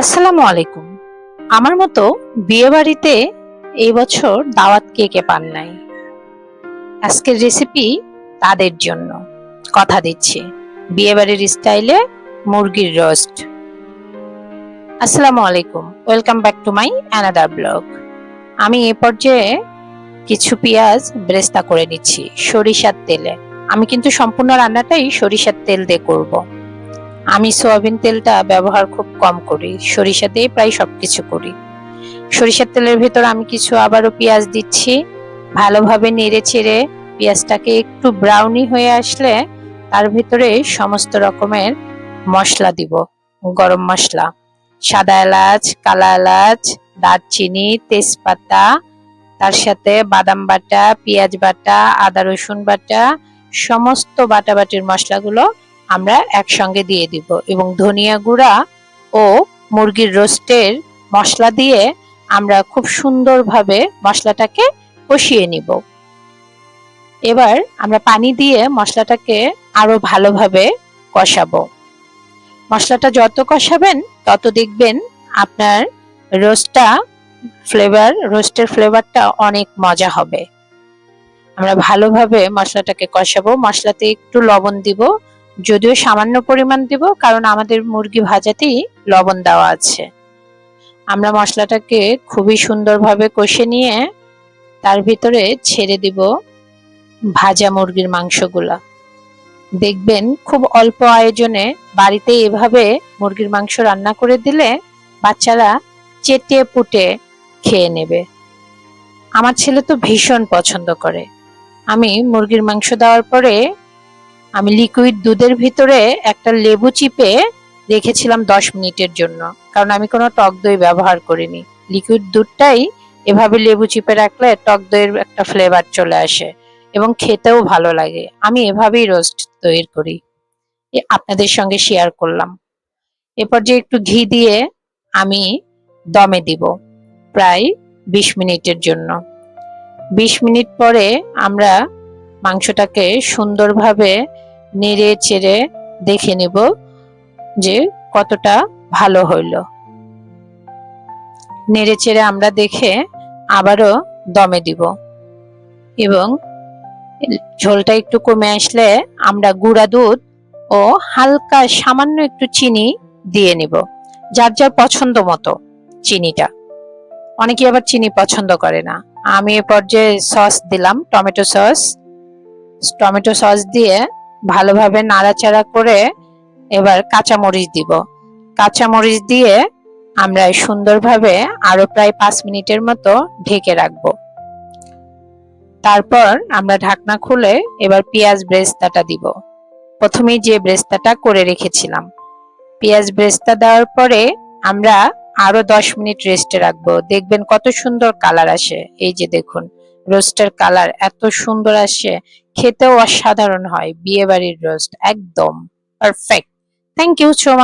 আসসালামু আলাইকুম। আমার মতো বিয়ে বাড়িতে এই বছর দাওয়াত কে কে পান নাই? আজকের রেসিপি তাদের জন্য। কথা দিচ্ছি। বিয়ে বাড়ির স্টাইলে মুরগির রোস্ট আসসালামু আলাইকুম। Welcome back to my another blog আমি এ পর্যায়ে কিছু পেঁয়াজ ব্রেস্তা করে নিচ্ছি, সরিষার তেলে। আমি কিন্তু সম্পূর্ণ রান্নাটাই সরিষার তেল দিয়ে করব। আমি সয়াবিন তেলটা ব্যবহার খুব কম করি, সরিষা দিয়ে প্রায় সবকিছু করি। সরিষার তেলের ভেতর আমি কিছু আবারও পেঁয়াজ দিচ্ছি। ভালোভাবে নেড়ে চেড়ে পেঁয়াজটাকে একটু ব্রাউনি হয়ে আসলে তার ভিতরে সমস্ত রকমের মশলা দিব, গরম মশলা। সাদা এলাচ, কালা এলাচ, দারচিনি, তেজপাতা, তার সাথে বাদাম বাটা, পেঁয়াজ বাটা, আদা রসুন বাটা, সমস্ত বাটাবাটির মশলাগুলো আমরা একসঙ্গে দিয়ে দিব। এবং ধনিয়া গুঁড়া ও মুরগির রোস্টের মশলা দিয়ে আমরা খুব সুন্দরভাবে মশলাটাকে কষিয়ে নিব। এবার আমরা পানি দিয়ে মশলাটাকে আরও ভালোভাবে কষাবো। মশলাটা যত কষাবেন, তত দেখবেন আপনার রোস্টটা ফ্লেভার, রোস্টের ফ্লেভারটা অনেক মজা হবে। আমরা ভালোভাবে মশলাটাকে কষাবো। মশলাতে একটু লবণ দিব। যদিও সামান্য পরিমাণ দিব, কারণ আমাদের মুরগি ভাজাতেই লবণ দেওয়া আছে। আমরা মশলাটাকে খুবই সুন্দরভাবে কষে নিয়ে তার ভিতরে ছেড়ে দিব ভাজা মুরগির মাংসগুলা। দেখবেন খুব অল্প আয়োজনে বাড়িতে এভাবে মুরগির মাংস রান্না করে দিলে বাচ্চারা চেটে পুটে খেয়ে নেবে। আমার ছেলে তো ভীষণ পছন্দ করে। আমি মুরগির মাংস দেওয়ার পরে আমি লিকুইড দুধের ভিতরে একটা লেবু চিপে রেখেছিলাম দশ মিনিটের জন্য। কারণ আমি কোনো টক দই ব্যবহার করিনি। লিকুইড দুধটাই এভাবে লেবু চিপে রাখলে টক দইয়ের একটা ফ্লেভার চলে আসে এবং খেতেও ভালো লাগে। আমি এভাবেই রোস্ট তৈরি করি। আপনাদের সঙ্গে শেয়ার করলাম। এরপর যে একটু ঘি দিয়ে আমি দমে দিব প্রায় বিশ মিনিটের জন্য। বিশ মিনিট পরে আমরা মাংসটাকে সুন্দরভাবে নেড়ে চেড়ে দেখে নেব যে কতটা ভালো হইল। নেড়ে চেড়ে আমরা দেখে আবারও দমে দিব এবং ঝোলটা একটু কমে আসলে আমরা গুঁড়া দুধ ও হালকা সামান্য একটু চিনি দিয়ে নিব, যার যার পছন্দ মতো চিনিটা। অনেকে আবার চিনি পছন্দ করে না। আমি এ পর্যায়ে সস দিলাম, টমেটো সস। টমেটো সস দিয়ে ভালোভাবে নাড়াচাড়া করে এবার কাঁচামরিচ দিব। কাঁচামরিচ দিয়ে আমরা সুন্দরভাবে আরও প্রায় পাঁচ মিনিটের মতো ঢেকে রাখব। তারপর আমরা ঢাকনা খুলে এবার পেঁয়াজ ব্রেস্তাটা দিব। প্রথমেই যে ব্রেস্তাটা করে রেখেছিলাম। পেঁয়াজ ব্রেস্তা দেওয়ার পরে আমরা আরও দশ মিনিট রেস্টে রাখব। দেখবেন কত সুন্দর কালার আসে। এই যে দেখুন রোস্টের কালার এত সুন্দর আসে, খেতেও অসাধারণ হয় বিয়ে বাড়ির রোস্ট, একদম perfect thank you so much